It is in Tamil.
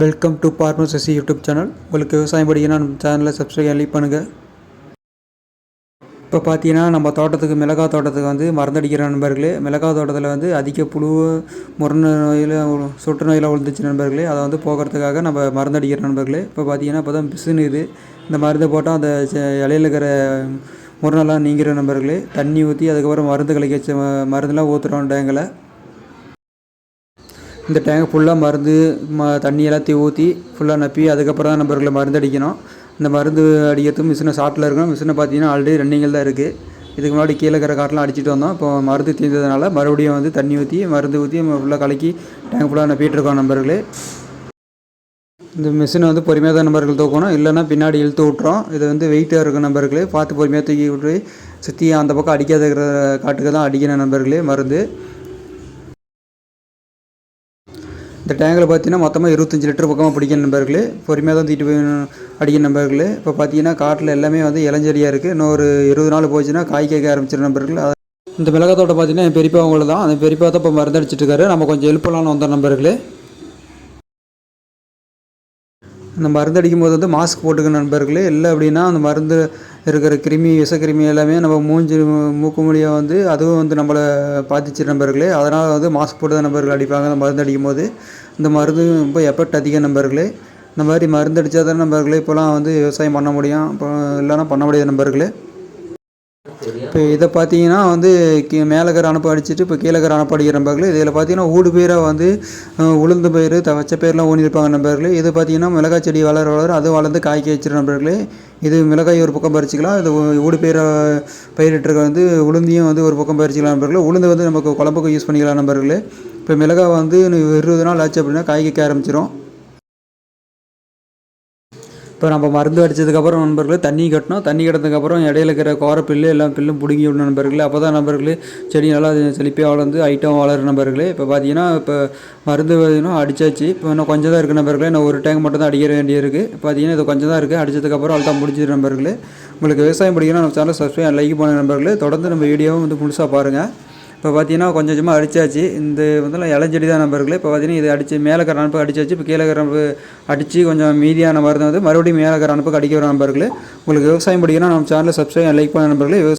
Welcome to farmer Sasi YouTube channel உங்களுக்கு விவசாயம் படிக்கணும் நம்ம சேனலை சப்ஸ்கிரைப் லைக் பண்ணுங்கள் இப்போ பார்த்தீங்கன்னா நம்ம தோட்டத்துக்கு மிளகாய் தோட்டத்துக்கு வந்து மருந்தடிக்கிற நண்பர்களே மிளகாய் தோட்டத்தில் வந்து அதிக புழு முரண் நோயில் சொட்டு நோயில் விழுந்துச்சு நண்பர்களே அதை வந்து போகிறதுக்காக நம்ம மருந்தடிக்கிற நண்பர்களே. இப்போ பார்த்தீங்கன்னா இப்போ தான் பிசுன்னு இது. இந்த மருந்தை போட்டால் அந்த இலையில் இலையில இருக்கிற முரணெல்லாம் நீங்கிற நண்பர்களே. தண்ணி ஊற்றி அதுக்கப்புறம் மருந்து கலக்கி வச்ச மருந்தெலாம் ஊற்றுறோம் டேங்கில். இந்த டேங்க் ஃபுல்லாக மருந்து ம தண்ணி எல்லாத்தையும் ஊற்றி ஃபுல்லாக நப்பி அதுக்கப்புறம் தான் நம்பர்களை மருந்து அடிக்கணும். இந்த மருந்து அடிக்கிறதுக்கு மிஷினை ஷார்ட்டில் இருக்கணும். மிஷினை பார்த்தீங்கன்னா ஆல்ரெடி ரன்னிங்கில் தான் இருக்குது இதுக்கு முன்னாடி கீழே இருக்கிற காட்டெலாம் அடிச்சிட்டு வந்தோம். இப்போ மருந்து தீர்ந்ததுனால மறுபடியும் வந்து தண்ணி ஊற்றி மருந்து ஊற்றி ஃபுல்லாக கலக்கி டேங்க் ஃபுல்லாக நப்பிட்டு இருக்கோம் இந்த மிஷினை வந்து பொறுமையாக தான் நம்பர்கள் தூக்கணும். இல்லைனா பின்னாடி இழுத்து விட்றோம் இது வந்து வெயிட்டாக இருக்கும் நம்பர்களே பார்த்து பொறுமையாக தூக்கி விட்டு சுற்றி அந்த பக்கம் அடிக்காத இருக்கிற காட்டுக்கு தான் அடிக்கணும் நண்பர்களே மருந்து. இந்த டேங்கில் பார்த்தீங்கன்னா மொத்தமாக இருபத்தஞ்சி லிட்டர் பக்கமாக பிடிக்கும் நண்பர்களே. பொறுமையாக தான் தூக்கிட்டு போய் அடிக்கும் நண்பர்களே. இப்போ பார்த்தீங்கன்னா காட்டில் எல்லாமே வந்து இளஞ்செடியாக இருக்குது இன்னும் ஒரு இருபது நாள் போச்சுன்னா காய் கேட்க ஆரம்பிச்சிடும் நண்பர்கள். இந்த மிளகாத்தோட்டம் பார்த்தீங்கன்னா என் பெரியப்பா அவங்கள தான். அந்த பெரியப்பா தான் இப்போ மருந்து அடிச்சிட்டு இருக்காரு. நம்ம கொஞ்சம் ஹெல்ப் பண்ணலாம்னு வந்த நண்பர்களே. அந்த மருந்து அடிக்கும் போது வந்து மாஸ்க் போட்டுக்கணும் நண்பர்களே இல்லை அப்படின்னா அந்த மருந்து இருக்கிற கிருமி விஷக்கிருமி எல்லாமே நம்ம மூஞ்சி மூக்கு மொழியாக வந்து அதுவும் வந்து நம்மளை பாதிச்சு நண்பர்களே. அதனால் வந்து மாஸ்க் போட்டு தான் நண்பர்கள் அடிப்பாங்க. அந்த மருந்து அடிக்கும் போது இந்த மருந்து ரொம்ப எஃபெக்ட் அதிகம் நண்பர்களே. இந்த மாதிரி மருந்து அடித்தா தான் நண்பர்களே இப்போலாம் வந்து விவசாயம் பண்ண முடியும். இப்போ இல்லைன்னா பண்ண முடியாது நண்பர்களே. இப்போ இதை பார்த்தீங்கன்னா வந்து கீ மேலே இருக்கிற அடிச்சுட்டு இப்போ கீழே அனுப்ப அடிக்கிற நம்பர்கள் இதில் பார்த்தீங்கன்னா ஊடு பயிராக வந்து உளுந்து பயிர் த வச்ச பயிரெலாம் ஊனியிருப்பாங்க நண்பர்களே. இது பார்த்தீங்கன்னா மிளகாய் செடி வளர வளர அது வளர்ந்து காய்க்க வச்சிரு நண்பர்களே. இது மிளகாய் ஒரு பக்கம் பறிச்சிக்கலாம் இது ஊடு பயிரை பயிரிட்டுருக்க வந்து உளுந்தையும் வந்து ஒரு பக்கம் பறிச்சிக்கலாம் நண்பர்களே. உளுந்து வந்து நமக்கு குழம்புக்கு யூஸ் பண்ணிக்கலாம் நண்பர்களே. இப்போ மிளகாய் வந்து இருபது நாள் ஆச்சு அப்படின்னா காய்க்க ஆரம்பிச்சிடும் இப்போ நம்ம மருந்து அடித்ததுக்கப்புறம் நண்பர்களே தண்ணி கட்டணும் தண்ணி கட்டினதுக்கப்புறம் இடையில இருக்கிற கோர பில்லு எல்லாம் பில்லும் பிடுங்கி விடணும் நண்பர்களே. அப்போ தான் நண்பர்களே செடி நல்லா செழிப்பாக வளர்ந்து ஐட்டம் வளரும் நண்பர்களே. இப்போ பார்த்தீங்கன்னா இப்போ மருந்து பார்த்தீங்கன்னா அடிச்சாச்சு. இப்போ இன்னும் கொஞ்சம் தான் இருக்குது நண்பர்களே. நான் ஒரு டேங்க் மட்டும் தான் அடிக்க வேண்டியிருக்கு. பார்த்தீங்கன்னா இது கொஞ்சம் தான் இருக்குது அடிச்சதுக்கப்புறம் அவ்வளோ தான் முடிஞ்சிது நண்பர்களே. உங்களுக்கு விவசாயம் பிடிக்கணும் நம்ம சேனல் சப்ஸ்கிரைப் லைக் பண்ண நண்பர்களே. தொடர்ந்து நம்ம வீடியோவும் வந்து முழுசாக பாருங்கள் இப்போ பார்த்தீங்கன்னா கொஞ்சம் கொஞ்சமாக அடிச்சாச்சு. இந்த வந்து இளஞ்செடி தான் நம்பர்களே இப்போ பார்த்தீங்கன்னா இது அடித்து மேலே கர அனுப்பு அடிச்சாச்சு இப்போ கீழே இருக்கிற அனுப்பு அடித்து கொஞ்சம் மீதியான மருந்து வந்து மறுபடியும் மேலே கர அனுப்புக்கு அடிக்கிற நம்பர்களே உங்களுக்கு விவசாயம் படிக்கணும் நம்ம சேனலில் சப்ஸ்கிரைப் லைக் பண்ண நம்பர்களே